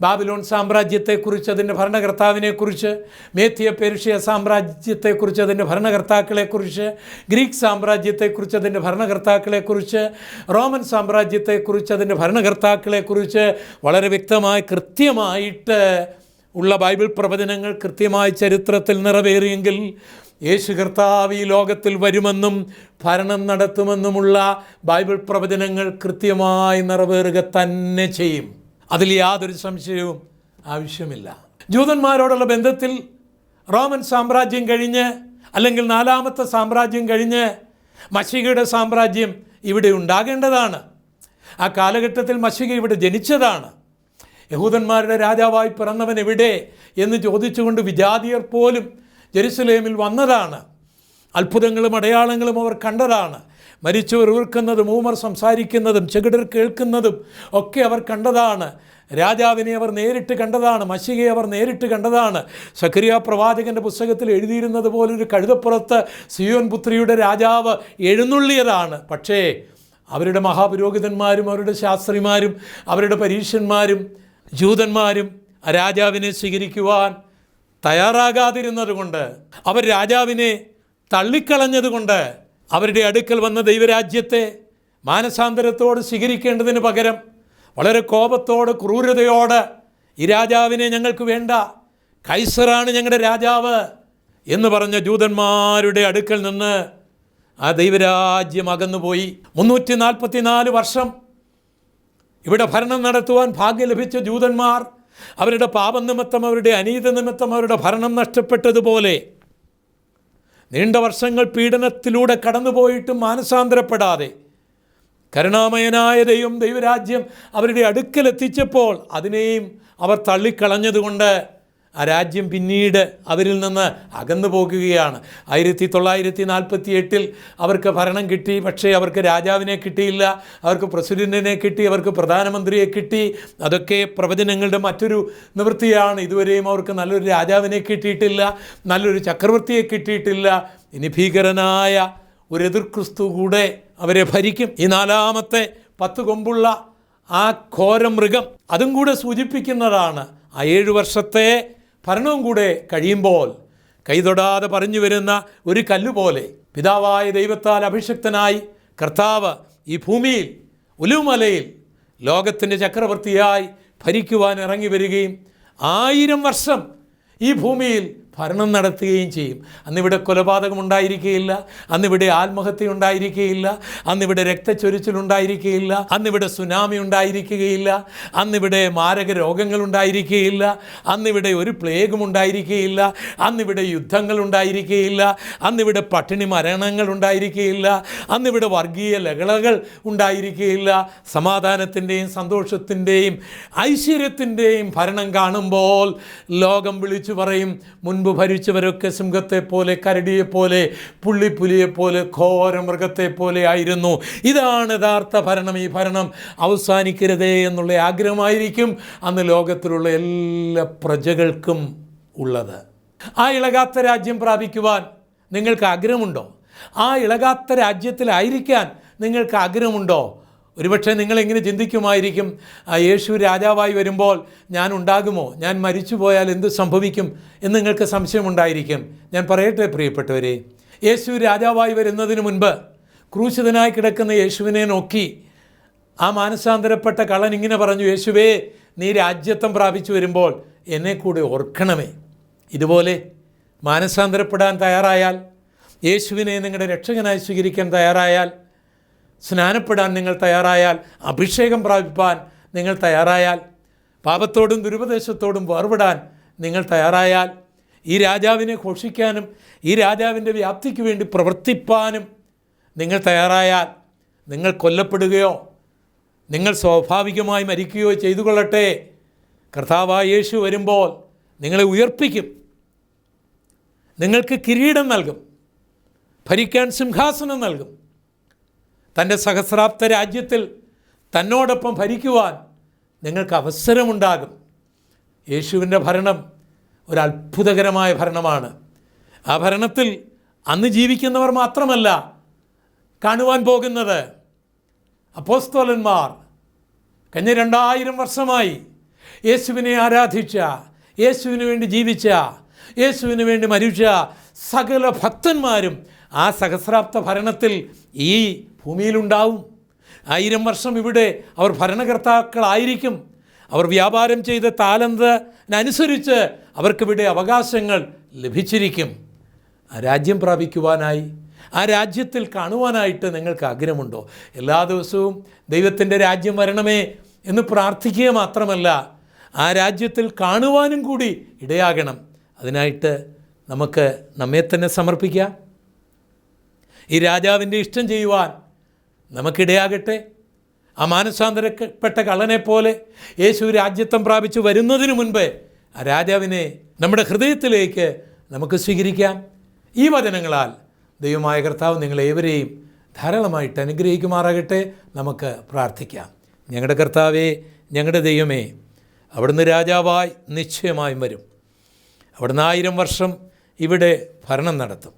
ബാബിലോൺ സാമ്രാജ്യത്തെക്കുറിച്ച് അതിന്റെ ഭരണകർത്താവിനെക്കുറിച്ച് മേത്തിയ പേർഷ്യ സാമ്രാജ്യത്തെക്കുറിച്ച് അതിന്റെ ഭരണകർത്താക്കളെക്കുറിച്ച് ഗ്രീക്ക് സാമ്രാജ്യത്തെക്കുറിച്ച് അതിന്റെ ഭരണകർത്താക്കളെക്കുറിച്ച് റോമൻ സാമ്രാജ്യത്തെക്കുറിച്ച് അതിന്റെ ഭരണകർത്താക്കളെക്കുറിച്ച് വളരെ വ്യക്തമായി കൃത്യമായിട്ട് ഉള്ള ബൈബിൾ പ്രവചനങ്ങൾ കൃത്യമായി ചരിത്രത്തിൽ നിറവേറിയെങ്കിൽ യേശു കർത്താവ് ഈ ലോകത്തിൽ വരുമെന്നും ഭരണം നടത്തുമെന്നുമുള്ള ബൈബിൾ പ്രവചനങ്ങൾ കൃത്യമായി നിറവേറുക തന്നെ ചെയ്യും. അതിൽ യാതൊരു സംശയവും ആവശ്യമില്ല. ജൂതന്മാരോടുള്ള ബന്ധത്തിൽ റോമൻ സാമ്രാജ്യം കഴിഞ്ഞ് അല്ലെങ്കിൽ നാലാമത്തെ സാമ്രാജ്യം കഴിഞ്ഞ് മഷികയുടെ സാമ്രാജ്യം ഇവിടെ ഉണ്ടാകേണ്ടതാണ്. ആ കാലഘട്ടത്തിൽ മഷിക ഇവിടെ ജനിച്ചതാണ്. യഹൂദന്മാരുടെ രാജാവായി പിറന്നവൻ എവിടെ എന്ന് ചോദിച്ചുകൊണ്ട് വിജാതിയർ പോലും ജെറുസലേമിൽ വന്നതാണ്. അത്ഭുതങ്ങളും അടയാളങ്ങളും അവർ കണ്ടതാണ്. മരിച്ചവർ ഉയർക്കുന്നതും ഊമർ സംസാരിക്കുന്നതും ചെകിടർ കേൾക്കുന്നതും ഒക്കെ അവർ കണ്ടതാണ്. രാജാവിനെ അവർ നേരിട്ട് കണ്ടതാണ് മഷികയെ അവർ നേരിട്ട് കണ്ടതാണ്. സക്രിയ പ്രവാചകന്റെ പുസ്തകത്തിൽ എഴുതിയിരുന്നത് പോലൊരു കഴുതപ്പുറത്ത് സിയോൻ പുത്രിയുടെ രാജാവ് എഴുന്നള്ളിയതാണ്. പക്ഷേ അവരുടെ മഹാപുരോഹിതന്മാരും അവരുടെ ശാസ്ത്രിമാരും അവരുടെ പരീക്ഷന്മാരും ജൂതന്മാരും രാജാവിനെ സ്വീകരിക്കുവാൻ തയ്യാറാകാതിരുന്നത് കൊണ്ട് അവർ രാജാവിനെ തള്ളിക്കളഞ്ഞതുകൊണ്ട് അവരുടെ അടുക്കൽ വന്ന ദൈവരാജ്യത്തെ മാനസാന്തരത്തോട് സ്വീകരിക്കേണ്ടതിന് പകരം വളരെ കോപത്തോട് ക്രൂരതയോട് ഈ രാജാവിനെ ഞങ്ങൾക്ക് വേണ്ട കൈസറാണ് ഞങ്ങളുടെ രാജാവ് എന്ന് പറഞ്ഞ ജൂതന്മാരുടെ അടുക്കൽ നിന്ന് ആ ദൈവരാജ്യം അകന്നുപോയി. മുന്നൂറ്റി നാൽപ്പത്തി നാല് വർഷം ഇവിടെ ഭരണം നടത്തുവാൻ ഭാഗ്യം ലഭിച്ച ജൂതന്മാർ അവരുടെ പാപം നിമിത്തം അവരുടെ അനീത നിമിത്തം അവരുടെ ഭരണം നഷ്ടപ്പെട്ടതുപോലെ നീണ്ട വർഷങ്ങൾ പീഡനത്തിലൂടെ കടന്നുപോയിട്ടും മാനസാന്തരപ്പെടാതെ കരുണാമയനായ ദൈവം ദൈവരാജ്യം അവരുടെ അടുക്കലെത്തിച്ചപ്പോൾ അതിനെയും അവർ തള്ളിക്കളഞ്ഞതുകൊണ്ട് ആ രാജ്യം പിന്നീട് അവരിൽ നിന്ന് അകന്നു പോകുകയാണ്. ആയിരത്തി തൊള്ളായിരത്തി നാൽപ്പത്തി എട്ടിൽ അവർക്ക് ഭരണം കിട്ടി. പക്ഷേ അവർക്ക് രാജാവിനെ കിട്ടിയില്ല. അവർക്ക് പ്രസിഡന്റിനെ കിട്ടി. അവർക്ക് പ്രധാനമന്ത്രിയെ കിട്ടി. അതൊക്കെ പ്രവചനങ്ങളുടെ മറ്റൊരു നിവൃത്തിയാണ്. ഇതുവരെയും അവർക്ക് നല്ലൊരു രാജാവിനെ കിട്ടിയിട്ടില്ല. നല്ലൊരു ചക്രവർത്തിയെ കിട്ടിയിട്ടില്ല. ഇനി ഭീകരനായ ഒരു എതിർക്രിസ്തു കൂടെ അവരെ ഭരിക്കും. ഈ നാലാമത്തെ പത്ത് കൊമ്പുള്ള ആ ഘോരമൃഗം അതും കൂടെ സൂചിപ്പിക്കുന്നതാണ് ആ ഏഴു വർഷത്തെ ഭരണവും കൂടെ കഴിയുമ്പോൾ കൈതൊടാതെ പറഞ്ഞു വരുന്ന ഒരു കല്ലുപോലെ പിതാവായ ദൈവത്താൽ അഭിഷക്തനായി കർത്താവ് ഈ ഭൂമിയിൽ ഉലുമലയിൽ ലോകത്തിന്റെ ചക്രവർത്തിയായി ഭരിക്കുവാൻ ഇറങ്ങി വരികയും ആയിരം വർഷം ഈ ഭൂമിയിൽ ഭരണം നടത്തുകയും ചെയ്യും. അന്നിവിടെ കൊലപാതകം ഉണ്ടായിരിക്കുകയില്ല അന്നിവിടെ ആത്മഹത്യ ഉണ്ടായിരിക്കുകയില്ല അന്നിവിടെ രക്തച്ചൊരിച്ചിലുണ്ടായിരിക്കുകയില്ല അന്നിവിടെ സുനാമി ഉണ്ടായിരിക്കുകയില്ല അന്നിവിടെ മാരക രോഗങ്ങൾ ഉണ്ടായിരിക്കുകയില്ല അന്നിവിടെ ഒരു പ്ലേഗും ഉണ്ടായിരിക്കുകയില്ല അന്നിവിടെ യുദ്ധങ്ങൾ ഉണ്ടായിരിക്കുകയില്ല അന്നിവിടെ പട്ടിണി മരണങ്ങൾ ഉണ്ടായിരിക്കുകയില്ല അന്നിവിടെ വർഗീയ ലഹളകൾ ഉണ്ടായിരിക്കുകയില്ല സമാധാനത്തിന്റെയും സന്തോഷത്തിന്റെയും ഐശ്വര്യത്തിന്റെയും ഭരണം കാണുമ്പോൾ ലോകം വിളിച്ചു പറയും മുൻപ് ഭരിച്ചവരൊക്കെ സിംഹത്തെ പോലെ പുള്ളിപ്പുലിയെപ്പോലെ പോലെ പുള്ളിപ്പുലിയെ പോലെ ഘോര മൃഗത്തെപ്പോലെ ആയിരുന്നു. ഇതാണ് യഥാർത്ഥ ഭരണം. ഈ ഭരണം അവസാനിക്കരുതേ എന്നുള്ള ആഗ്രഹമായിരിക്കും അന്ന് ലോകത്തിലുള്ള എല്ലാ പ്രജകൾക്കും ഉള്ളത്. ആ ഇളകാത്ത രാജ്യം പ്രാപിക്കുവാൻ നിങ്ങൾക്ക് ആഗ്രഹമുണ്ടോ? ആ ഇളകാത്ത രാജ്യത്തിലായിരിക്കാൻ നിങ്ങൾക്ക് ആഗ്രഹമുണ്ടോ? ഒരുപക്ഷെ നിങ്ങൾ എങ്ങനെ ചിന്തിക്കുമായിരിക്കും? ആ യേശു രാജാവായി വരുമ്പോൾ ഞാൻ ഉണ്ടാകുമോ? ഞാൻ മരിച്ചു പോയാൽ എന്ത് സംഭവിക്കും എന്ന് നിങ്ങൾക്ക് സംശയമുണ്ടായിരിക്കും. ഞാൻ പറയട്ടെ പ്രിയപ്പെട്ടവരെ. യേശു രാജാവായി വരുന്നതിന് മുൻപ് ക്രൂശിതനായി കിടക്കുന്ന യേശുവിനെ നോക്കി ആ മാനസാന്തരപ്പെട്ട കള്ളൻ ഇങ്ങനെ പറഞ്ഞു യേശുവേ നീ രാജ്യത്വം പ്രാപിച്ചു വരുമ്പോൾ എന്നെ കൂടെ ഓർക്കണമേ. ഇതുപോലെ മാനസാന്തരപ്പെടാൻ തയ്യാറായാൽ യേശുവിനെ നിങ്ങളുടെ രക്ഷകനായി സ്വീകരിക്കാൻ തയ്യാറായാൽ സ്നാനപ്പെടാൻ നിങ്ങൾ തയ്യാറായാൽ അഭിഷേകം പ്രാപിപ്പാൻ നിങ്ങൾ തയ്യാറായാൽ പാപത്തോടും ദുരുപദേശത്തോടും വേർപെടാൻ നിങ്ങൾ തയ്യാറായാൽ ഈ രാജാവിനെ ഘോഷിക്കാനും ഈ രാജാവിന്റെ വ്യാപ്തിക്ക് വേണ്ടി പ്രവർത്തിപ്പാനും നിങ്ങൾ തയ്യാറായാൽ നിങ്ങൾ കൊല്ലപ്പെടുകയോ നിങ്ങൾ സ്വാഭാവികമായി മരിക്കുകയോ ചെയ്തു കൊള്ളട്ടെ കർത്താവായ യേശു വരുമ്പോൾ നിങ്ങളെ ഉയർപ്പിക്കും. നിങ്ങൾക്ക് കിരീടം നൽകും. ഭരിക്കാൻ സിംഹാസനം നൽകും. തന്റെ സഹസ്രാബ്ദ രാജ്യത്തിൽ തന്നോടൊപ്പം ഭരിക്കുവാൻ നിങ്ങൾക്ക് അവസരമുണ്ടാകും. യേശുവിന്റെ ഭരണം ഒരു അത്ഭുതകരമായ ഭരണമാണ്. ആ ഭരണത്തിൽ അന്ന് ജീവിക്കുന്നവർ മാത്രമല്ല കാണുവാൻ പോകുന്നത് അപ്പോസ്തോലന്മാർ. കഴിഞ്ഞ രണ്ടായിരം വർഷമായി യേശുവിനെ ആരാധിച്ച യേശുവിന് വേണ്ടി ജീവിച്ച യേശുവിന് വേണ്ടി മരിച്ച സകല ഭക്തന്മാരും ആ സഹസ്രാബ്ദ ഭരണത്തിൽ ഈ ഭൂമിയിലുണ്ടാവും. ആയിരം വർഷം ഇവിടെ അവർ ഭരണകർത്താക്കളായിരിക്കും. അവർ വ്യാപാരം ചെയ്ത താലന്തനുസരിച്ച് അവർക്കിവിടെ അവകാശങ്ങൾ ലഭിച്ചിരിക്കും. ആ രാജ്യം പ്രാപിക്കുവാനായി ആ രാജ്യത്തിൽ കാണുവാനായിട്ട് നിങ്ങൾക്ക് ആഗ്രഹമുണ്ടോ? എല്ലാ ദിവസവും ദൈവത്തിന്റെ രാജ്യം വരണമേ എന്ന് പ്രാർത്ഥിക്കുക മാത്രമല്ല ആ രാജ്യത്തിൽ കാണുവാനും കൂടി ഇടയാകണം. അതിനായിട്ട് നമുക്ക് നമ്മെ തന്നെ സമർപ്പിക്കാം. ഈ രാജാവിന്റെ ഇഷ്ടം ചെയ്യുവാൻ നമുക്കിടയാകട്ടെ. ആ മാനസാന്തരപ്പെട്ട കള്ളനെപ്പോലെ യേശു രാജ്യത്വം പ്രാപിച്ചു വരുന്നതിന് മുൻപ് ആ രാജാവിനെ നമ്മുടെ ഹൃദയത്തിലേക്ക് നമുക്ക് സ്വീകരിക്കാം. ഈ വചനങ്ങളാൽ ദൈവമായ കർത്താവ് നിങ്ങളേവരെയും ധാരാളമായിട്ട് അനുഗ്രഹിക്കുമാറാകട്ടെ നമുക്ക് പ്രാർത്ഥിക്കാം. ഞങ്ങളുടെ കർത്താവേ ഞങ്ങളുടെ ദൈവമേ അവിടുന്ന് രാജാവായി നിശ്ചയമായും വരും. അവിടുന്ന് ആയിരം വർഷം ഇവിടെ ഭരണം നടത്തും.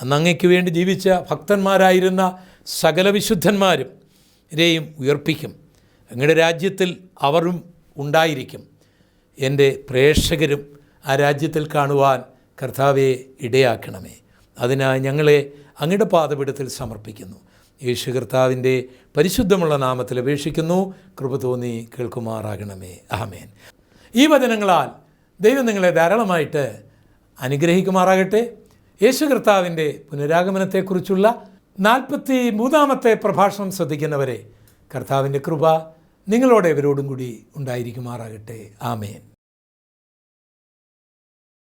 അന്ന് അങ്ങയ്ക്ക് വേണ്ടി ജീവിച്ച ഭക്തന്മാരായിരുന്ന സകല വിശുദ്ധന്മാരും രെയും ഉയർപ്പിക്കും. അങ്ങയുടെ രാജ്യത്തിൽ അവരും ഉണ്ടായിരിക്കും. എന്റെ പ്രേക്ഷകരും ആ രാജ്യത്തിൽ കാണുവാൻ കർത്താവെ ഇടയാക്കണമേ. അതിനായി ഞങ്ങളെ അങ്ങയുടെ പാതപിടത്തിൽ സമർപ്പിക്കുന്നു. യേശു കർത്താവിന്റെ പരിശുദ്ധമുള്ള നാമത്തിൽ അപേക്ഷിക്കുന്നു. കൃപ തോന്നി കേൾക്കുമാറാകണമേ. ആമേൻ. ഈ വചനങ്ങളാൽ ദൈവം നിങ്ങളെ ധാരാളമായിട്ട് അനുഗ്രഹിക്കുമാറാകട്ടെ. യേശു കർത്താവിന്റെ പുനരാഗമനത്തെക്കുറിച്ചുള്ള നാൽപ്പത്തി മൂന്നാമത്തെ പ്രഭാഷണം ശ്രദ്ധിക്കുന്നവരെ കർത്താവിന്റെ കൃപ നിങ്ങളോട് ഇവരോടും കൂടി ഉണ്ടായിരിക്കുമാറാകട്ടെ. ആമേൻ.